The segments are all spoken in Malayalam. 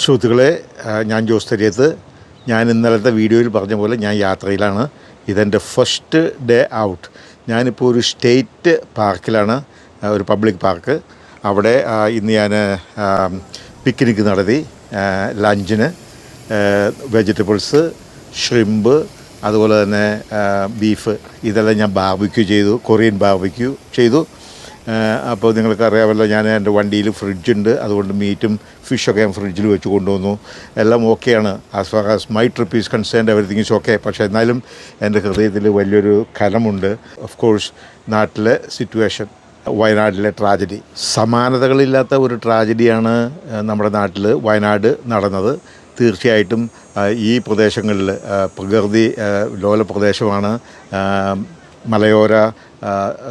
സുഹൃത്തുക്കളെ ഞാൻ ജോസ് തരിയത്ത് ഞാൻ ഇന്നലത്തെ വീഡിയോയിൽ പറഞ്ഞ പോലെ ഞാൻ യാത്രയിലാണ്. ഇതെന്റെ ഫസ്റ്റ് ഡേ ഔട്ട് ഞാനിപ്പോൾ ഒരു സ്റ്റേറ്റ് പാർക്കിലാണ് ഒരു പബ്ലിക് പാർക്ക് അവിടെ ഇന്ന് ഞാൻ പിക്നിക്ക് നടത്തി ലഞ്ചിന് വെജിറ്റബിൾസ് ഷ്രിമ്പ് അതുപോലെ തന്നെ ബീഫ് ഇതെല്ലാം ഞാൻ ബാർബിക്യൂ ചെയ്തു കൊറിയൻ ബാർബിക്യൂ ചെയ്തു. അപ്പോൾ നിങ്ങൾക്ക് അറിയാമല്ലോ ഞാൻ എന്റെ വണ്ടിയിൽ ഫ്രിഡ്ജുണ്ട്. അതുകൊണ്ട് മീറ്റും ഫിഷൊക്കെ ഞാൻ ഫ്രിഡ്ജിൽ വെച്ച് കൊണ്ടുവന്നു. എല്ലാം ഓക്കെയാണ്. As far as my trip is concerned everything is okay പക്ഷേ എന്നാലും എന്റെ ഹൃദയത്തിൽ വലിയൊരു കലമുണ്ട്. ഓഫ് കോഴ്സ് നാട്ടിലെ സിറ്റുവേഷൻ വയനാട്ടിലെ ട്രാജഡി സമാനതകളില്ലാത്ത ഒരു ട്രാജഡിയാണ് നമ്മുടെ നാട്ടിൽ വയനാട് നടന്നത്. തീർച്ചയായിട്ടും ഈ പ്രദേശങ്ങളിൽ പ്രകൃതി ലോല പ്രദേശമാണ് മലയോര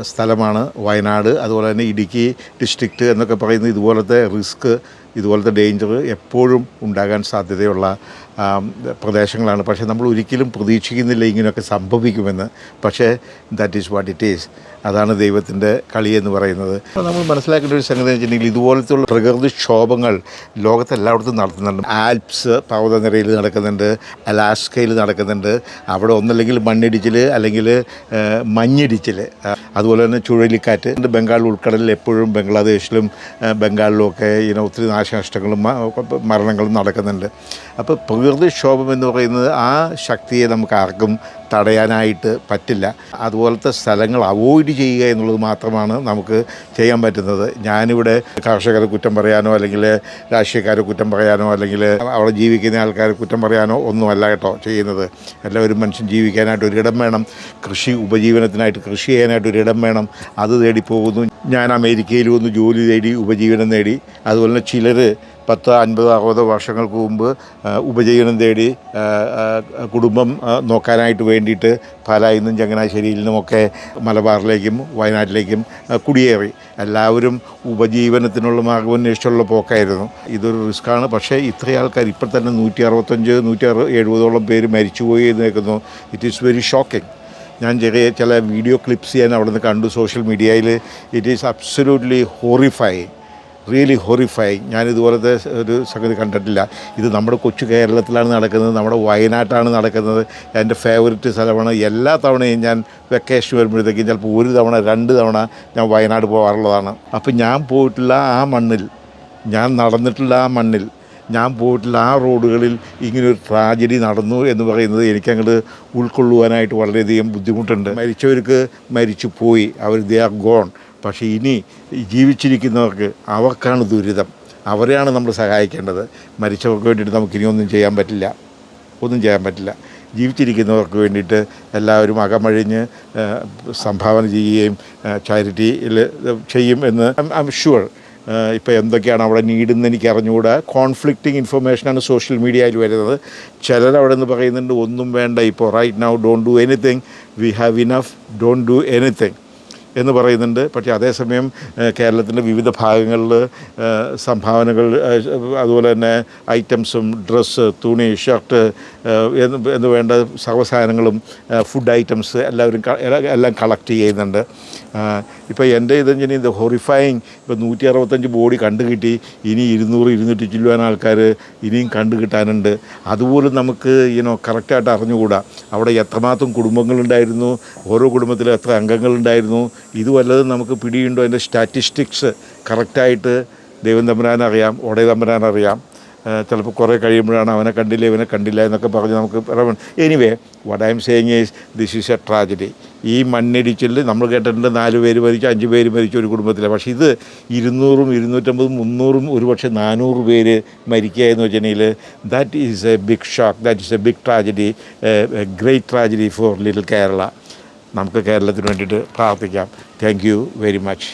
സ്ഥലമാണ് വയനാട് അതുപോലെ തന്നെ ഇടുക്കി ഡിസ്ട്രിക്റ്റ് എന്നൊക്കെ പറയുന്ന ഇതുപോലത്തെ റിസ്ക് ഇതുപോലത്തെ ഡേഞ്ചർ എപ്പോഴും ഉണ്ടാകാൻ സാധ്യതയുള്ള പ്രദേശങ്ങളാണ്. പക്ഷേ നമ്മൾ ഒരിക്കലും പ്രതീക്ഷിക്കുന്നില്ല ഇങ്ങനെയൊക്കെ സംഭവിക്കുമെന്ന്. പക്ഷേ that is what it is അതാണ് ദൈവത്തിന്റെ കളിയെന്ന് പറയുന്നത്. നമ്മൾ മനസ്സിലാക്കേണ്ട ഒരു സംഗതി വെച്ചിട്ടുണ്ടെങ്കിൽ ഇതുപോലത്തുള്ള പ്രകൃതിക്ഷോഭങ്ങൾ ലോകത്തെല്ലായിടത്തും നടത്തുന്നുണ്ട്. ആൽപ്സ് പർവതനിരയിൽ നടക്കുന്നുണ്ട് അലാസ്കയിൽ നടക്കുന്നുണ്ട് അവിടെ ഒന്നല്ലെങ്കിൽ മണ്ണിടിച്ചിൽ അല്ലെങ്കിൽ മഞ്ഞിടിച്ചിൽ. അതുപോലെ തന്നെ ചുഴലിക്കാറ്റ്. ബംഗാൾ ഉൾക്കടലിൽ എപ്പോഴും ബംഗ്ലാദേശിലും ബംഗാളിലും ഒക്കെ ഇങ്ങനെ ഒത്തിരി നാശനഷ്ടങ്ങളും മരണങ്ങളും നടക്കുന്നുണ്ട്. അപ്പോൾ പ്രകൃതിക്ഷോഭം എന്ന് പറയുന്നത് ആ ശക്തിയെ നമുക്ക് ആർക്കും തടയാനായിട്ട് പറ്റില്ല. അതുപോലത്തെ സ്ഥലങ്ങൾ അവോയ്ഡ് ചെയ്യുക എന്നുള്ളത് മാത്രമാണ് നമുക്ക് ചെയ്യാൻ പറ്റുന്നത്. ഞാനിവിടെ കർഷകരെ കുറ്റം പറയാനോ അല്ലെങ്കിൽ രാഷ്ട്രീയക്കാരെ കുറ്റം പറയാനോ അല്ലെങ്കിൽ അവിടെ ജീവിക്കുന്ന ആൾക്കാരെ കുറ്റം പറയാനോ ഒന്നുമല്ല കേട്ടോ ചെയ്യുന്നത്. എല്ലാവരും മനുഷ്യൻ ജീവിക്കാനായിട്ട് ഒരിടം വേണം. കൃഷി ഉപജീവനത്തിനായിട്ട് കൃഷി ചെയ്യാനായിട്ട് ഒരിടം വേണം. അത് തേടി പോകുന്നു. ഞാൻ അമേരിക്കയിൽ വന്ന് ജോലി തേടി ഉപജീവനം നേടി അതുപോലെ തന്നെ ചിലർ പത്ത് അൻപത് അറുപത് വർഷങ്ങൾക്ക് മുമ്പ് ഉപജീവനം തേടി കുടുംബം നോക്കാനായിട്ട് നോക്കാനായിട്ട് വേണ്ടിയിട്ട് പാലായിൽ നിന്നും ചങ്ങനാശ്ശേരിയിൽ നിന്നുമൊക്കെ മലബാറിലേക്കും വയനാട്ടിലേക്കും കുടിയേറി. എല്ലാവരും ഉപജീവനത്തിനുള്ള മാർഗം അന്വേഷിച്ചുള്ള പോക്കായിരുന്നു. ഇതൊരു റിസ്ക്കാണ്. പക്ഷേ ഇത്രയും ആൾക്കാർ ഇപ്പോൾ തന്നെ നൂറ്റി അറുപത്തഞ്ച് നൂറ്റി അറു എഴുപതോളം പേര് മരിച്ചുപോയി എന്ന് കേൾക്കുന്നു ഇറ്റ് ഈസ് വെരി ഷോക്കിംഗ് ഞാൻ ചെറിയ ചില വീഡിയോ ക്ലിപ്സ് ഞാൻ അവിടെ നിന്ന് കണ്ടു സോഷ്യൽ മീഡിയയിൽ. It is absolutely horrifying really horrify. ഞാൻ ഇതുപോലത്തെ ഒരു സംഗതി കണ്ടിട്ടില്ല. ഇത് നമ്മുടെ കൊച്ചു കേരളത്തിലാണ് നടക്കുന്നത് നമ്മുടെ വയനാട്ടാണ് നടക്കുന്നത്. എന്റെ ഫേവററ്റ് സ്ഥലമാണ് എല്ലാ തവണയും ഞാൻ വെക്കേഷൻ വരുമ്പോഴത്തേക്കും ചിലപ്പോൾ ഒരു തവണ രണ്ട് തവണ ഞാൻ വയനാട് പോകാറുള്ളതാണ്. അപ്പം ഞാൻ പോയിട്ടുള്ള ആ മണ്ണിൽ. ഞാൻ നടന്നിട്ടുള്ള ആ മണ്ണിൽ. ഞാൻ പോയിട്ടുള്ള ആ റോഡുകളിൽ ഇങ്ങനൊരു ട്രാജഡി നടന്നു എന്ന് പറയുന്നത് എനിക്കങ്ങോട്ട് ഉൾക്കൊള്ളുവാനായിട്ട് വളരെയധികം ബുദ്ധിമുട്ടുണ്ട്. മരിച്ചവർക്ക് മരിച്ചു പോയി അവർ ദേ ആർ ഗോൺ പക്ഷേ ഇനി ജീവിച്ചിരിക്കുന്നവർക്ക് അവർക്കാണ് ദുരിതം. അവരെയാണ് നമ്മൾ സഹായിക്കേണ്ടത്. മരിച്ചവർക്ക് വേണ്ടിയിട്ട് നമുക്കിനി ഒന്നും ചെയ്യാൻ പറ്റില്ല. ഒന്നും ചെയ്യാൻ പറ്റില്ല. ജീവിച്ചിരിക്കുന്നവർക്ക് വേണ്ടിയിട്ട് എല്ലാവരും അകമഴിഞ്ഞ് സംഭാവന ചെയ്യുകയും ചാരിറ്റിയിൽ ചെയ്യും എന്ന് ഐ ഷുവർ ഇപ്പോൾ എന്തൊക്കെയാണ് അവിടെ നീടുന്നത് എനിക്ക് അറിഞ്ഞുകൂടാ. കോൺഫ്ലിക്റ്റിംഗ് ഇൻഫർമേഷനാണ് സോഷ്യൽ മീഡിയയിൽ വരുന്നത്. ചിലർ അവിടെ നിന്ന് പറയുന്നുണ്ട് ഒന്നും വേണ്ട ഇപ്പോൾ right now don't do anything we have enough don't do anything എന്ന് പറയുന്നുണ്ട്. പക്ഷേ അതേസമയം കേരളത്തിന്റെ വിവിധ ഭാഗങ്ങളിൽ സംഭാവനകൾ അതുപോലെ തന്നെ ഐറ്റംസും ഡ്രസ്സ് തുണി ഷർട്ട് എന്ന് വേണ്ട സർവസാധനങ്ങളും ഫുഡ് ഐറ്റംസ് എല്ലാവരും എല്ലാം- കളക്ട് ചെയ്യുന്നുണ്ട്. ഇപ്പോൾ എന്റെ ഇതെങ്ങനെ ഇത് ഹൊറിഫൈങ് ഇപ്പോൾ നൂറ്റി അറുപത്തഞ്ച് ബോഡി കണ്ടു കിട്ടി. ഇനി ഇരുന്നൂറ് ഇരുന്നൂറ്റി ചില്ലുവാൻ ആൾക്കാർ ഇനിയും കണ്ടു കിട്ടാനുണ്ട്. അതുപോലും നമുക്ക് ഇനോ കറക്റ്റായിട്ട് അറിഞ്ഞുകൂടാ. അവിടെ എത്രമാത്രം കുടുംബങ്ങളുണ്ടായിരുന്നു? ഓരോ കുടുംബത്തിലും എത്ര അംഗങ്ങളുണ്ടായിരുന്നു? ഇത് വല്ലതും നമുക്ക് പിടിയുണ്ടോ അതിന്റെ സ്റ്റാറ്റിസ്റ്റിക്സ് കറക്റ്റായിട്ട് ദൈവം തമ്പുരാൻ അറിയാം ഓടേ തമ്പുരാൻ അറിയാം. ചിലപ്പോൾ കുറേ കഴിയുമ്പോഴാണ് അവനെ കണ്ടില്ല ഇവനെ കണ്ടില്ല എന്നൊക്കെ പറഞ്ഞ് നമുക്ക് anyway what I'm saying is this is a tragedy ഈ മണ്ണിടിച്ചിൽ നമ്മൾ കേട്ടിട്ടുണ്ട് നാല് പേര് മരിച്ചു അഞ്ച് പേര് മരിച്ചു ഒരു കുടുംബത്തിലെ. പക്ഷേ ഇത് ഇരുന്നൂറും ഇരുന്നൂറ്റമ്പതും മുന്നൂറും ഒരുപക്ഷെ നാനൂറ് പേര് മരിക്കുക എന്ന് വെച്ചിട്ടുണ്ടെങ്കിൽ that is a big shock that is a big tragedy great tragedy for little Kerala നമുക്ക് കേരളത്തിന് വേണ്ടിയിട്ട് പ്രാർത്ഥിക്കാം. Thank very much